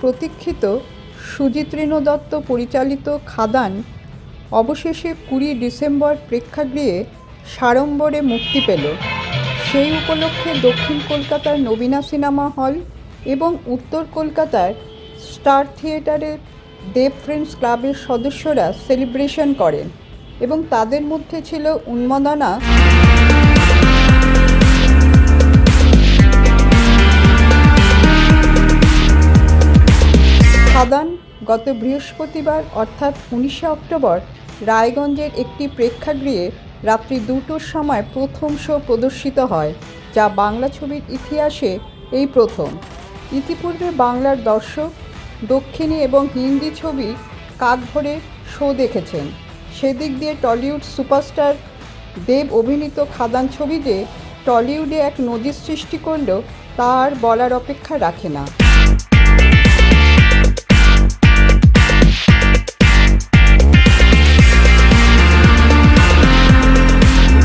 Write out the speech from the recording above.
প্রতীক্ষিত সুজিত রেণু দত্ত পরিচালিত খাদান অবশেষে কুড়ি ডিসেম্বর প্রেক্ষাগৃহে সাড়ম্বরে মুক্তি পেল। সেই উপলক্ষে দক্ষিণ কলকাতার নবীনা সিনেমা হল এবং উত্তর কলকাতার স্টার থিয়েটারের দেব ফ্রেন্ডস ক্লাবের সদস্যরা সেলিব্রেশন করেন এবং তাদের মধ্যে ছিল উন্মাদনা খাদান গত বৃহস্পতিবার, অর্থাৎ উনিশে অক্টোবর, রায়গঞ্জের একটি প্রেক্ষাগৃহে রাত্রি দুটোর সময় প্রথম শো প্রদর্শিত হয়, যা বাংলা ছবির ইতিহাসে এই প্রথম। ইতিপূর্বে বাংলার দর্শক দক্ষিণী এবং হিন্দি ছবি কাক ভরে শো দেখেছেন। সেদিক দিয়ে টলিউড সুপারস্টার দেব অভিনীত খাদান ছবি যে টলিউডে এক নজির সৃষ্টি করলেও তার বলার অপেক্ষা রাখে না।